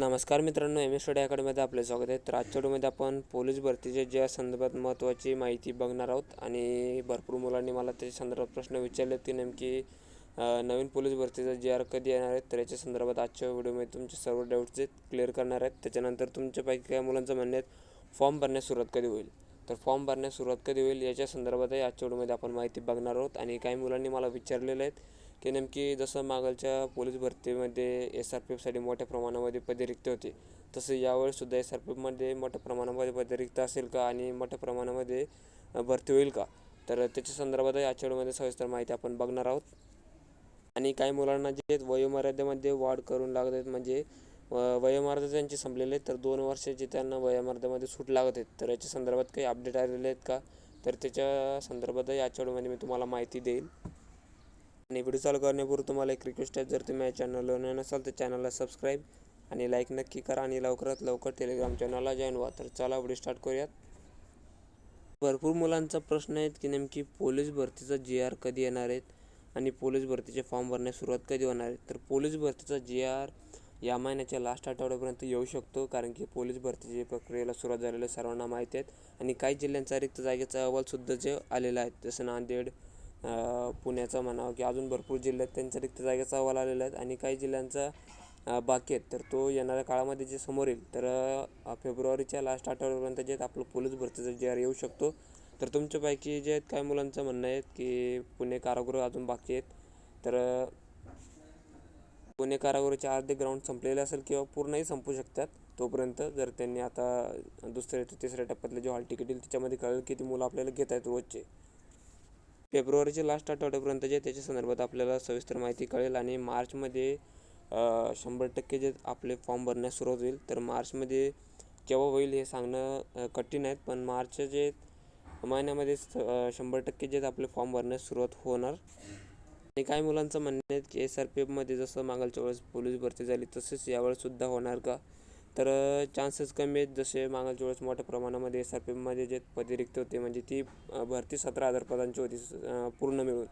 नमस्कार मित्रांनो M S study अकॅडमीमध्ये आपलं स्वागत आहे. तर आजच्या व्हिडिओमध्ये आपण पोलीस भरतीच्या ज्या संदर्भात महत्त्वाची माहिती बघणार आहोत आणि भरपूर मुलांनी मला त्याच्या संदर्भात प्रश्न विचारले की नेमकी नवीन पोलीस भरतीचा जे आर कधी येणार आहेत तर याच्या संदर्भात आजच्या व्हिडिओमध्ये तुमचे सर्व डाऊट्स आहेत क्लिअर करणार आहेत. त्याच्यानंतर तुमच्यापैकी काही मुलांचं म्हणणं आहे फॉर्म भरण्यास सुरुवात कधी होईल? तर फॉर्म भरण्यास सुरुवात कधी होईल याच्या संदर्भातही आजच्या व्हिडिओमध्ये आपण माहिती बघणार आहोत. आणि काही मुलांनी मला विचारलेलं आहेत की नेमकी जसं मागलच्या पोलीस भरतीमध्ये एस आर पी एफसाठी मोठ्या प्रमाणामध्ये पदे रिक्त होते तसं यावेळेससुद्धा एस आर पी एफमध्ये मोठ्या प्रमाणामध्ये पदे रिक्त असेल का आणि मोठ्या प्रमाणामध्ये भरती होईल का? तर त्याच्या संदर्भातही आजच्या व्हिडिओमध्ये सविस्तर माहिती आपण बघणार आहोत. आणि काही मुलांना जे वयोमर्यादेमध्ये वाढ करून लागत आहेत म्हणजे वयोमर्यादा त्यांची संपलेली आहेत तर दोन वर्षाची त्यांना वयोमर्यादेमध्ये सूट लागत आहेत तर याच्या संदर्भात काही अपडेट आलेले आहेत का? तर त्याच्या संदर्भातही आजच्या व्हिडिओमध्ये मी तुम्हाला माहिती देईल. आणि व्हिडिओ चालू करण्यापूर्वी तुम्हाला एक रिक्वेस्ट आहे. जर तुम्ही या चॅनलवर नवीन असाल तर चॅनलला सबस्क्राईब आणि लाईक नक्की करा आणि लवकरात लवकर टेलिग्राम चॅनलला जॉईन व्हा. तर चला व्हिडिओ स्टार्ट करूयात. भरपूर मुलांचा प्रश्न आहे की नेमकी पोलीस भरतीचा जी आर कधी येणार आहेत आणि पोलीस भरतीचे फॉर्म भरण्यास सुरुवात कधी होणार आहे? तर पोलीस भरतीचा जी आर या महिन्याच्या लास्ट आठवड्यापर्यंत येऊ शकतो कारण की पोलीस भरतीची प्रक्रियेला सुरुवात झालेल्या सर्वांना माहिती आहेत. आणि काही जिल्ह्यांचा रिक्त जागेचा अहवालसुद्धा जे आलेला आहे जसं नांदेड पुण्याचा म्हणावं की अजून भरपूर जिल्ह्यात त्यांच्या रिक्त जागेचा अहवाल आलेला आहेत आणि काही जिल्ह्यांचा बाकी आहेत. तर तो येणाऱ्या काळामध्ये जे समोर येईल तर फेब्रुवारीच्या लास्ट आठवड्यापर्यंत जे आहेत आपलं पोलीस भरतीचा जे आर येऊ शकतो. तर तुमच्यापैकी जे आहेत काही मुलांचं म्हणणं आहे की पुणे कारागृह अजून बाकी आहेत? तर पुणे कारागृहाचे अर्धे ग्राउंड संपलेले असेल किंवा पूर्णही संपू शकतात तोपर्यंत जर त्यांनी आता दुसऱ्या तिसऱ्या टप्प्यातले जे हॉल तिकीट येईल त्याच्यामध्ये कळेल किती मुलं आपल्याला घेत आहेत रोजचे. फेब्रुवारीच्या लास्ट आठवड्यापर्यंत जे त्याच्या संदर्भात आपल्याला सविस्तर माहिती कळेल आणि मार्चमध्ये शंभर टक्के जे आपले फॉर्म भरण्यास सुरुवात होईल तर मार्चमध्ये केव्हा होईल हे सांगणं कठीण आहे पण मार्चच्या जे महिन्यामध्ये शंभर टक्के जे आपले फॉर्म भरण्यास सुरुवात होणार. आणि काही मुलांचं म्हणणं आहे की एस आर पी एफमध्ये जसं मागालच्या वेळेस पोलीस भरती झाली तसेच यावेळेससुद्धा होणार का? तर चान्सेस कमी आहेत. जसे मागच्या वेळेस मोठ्या प्रमाणामध्ये एस आर पी एफमध्ये जे पदे रिक्त होते म्हणजे ती भरती सतरा हजार पदांची होती पूर्ण मिळून.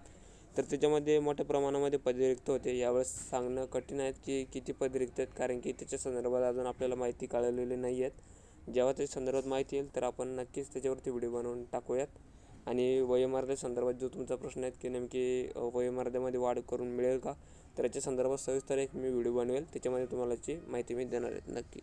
तर त्याच्यामध्ये मोठ्या प्रमाणामध्ये पदे रिक्त होते. यावेळेस सांगणं कठीण आहे की किती पदे रिक्त आहेत कारण की त्याच्या संदर्भात अजून आपल्याला माहिती कळलेली नाही आहेत. जेव्हा त्याच्या संदर्भात माहिती येईल तर आपण नक्कीच त्याच्यावरती व्हिडिओ बनवून टाकूयात. आणि वयोमर्यादे संदर्भात जो तुमचा प्रश्न आहे की नेमकी अ, वयोमर्यादेमध्ये वाढ करून मिळेल का? तर याच्या संदर्भात सविस्तर एक मी व्हिडिओ बनवेल. त्याच्यामध्ये तुम्हाला याची माहिती मी देणार आहे नक्की.